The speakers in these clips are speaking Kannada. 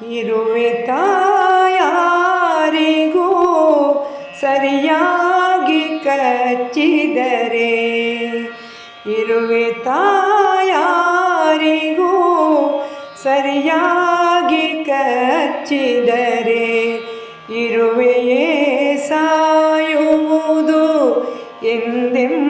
ಇರುವೆ ತಾಯಾರಿಗೂ ಸರಿಯಾಗಿ ಕಚ್ಚಿದರೆ ಇರುವೆ ತಾಯಾರಿಗೂ ಸರಿಯಾಗಿ ಕಚ್ಚಿದರೆ ಇರುವೆಯೇ ಸಾಯುವುದು ಎಂದೆಂಬರು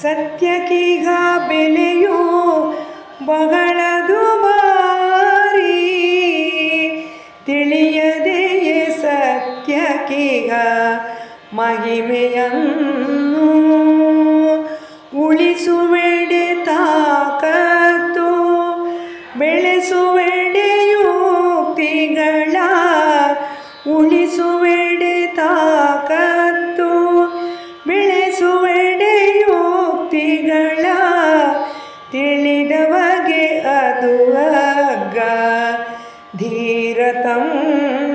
ಸತ್ಯಕ್ಕೀಗ ಬೆಲೆಯೋ ಬಹಳ ಬಾರಿ ತಿಳಿಯದೆಯೇ ಸತ್ಯಕ್ಕೀಗ ಮಹಿಮೆಯನ್ನು ಉಳಿಸುವೆಡೆ ತಾಕತ್ತು ಬೆಳೆಸುವೆಡೆ ಯುಕ್ತಿಗಳ ಉಳಿಸುವೆಡೆ ತಾಕತ್ತು ತಿಳಿದವಗೆ ಅದು ಅಗ್ಗ ಧೀರತಮ್ಮ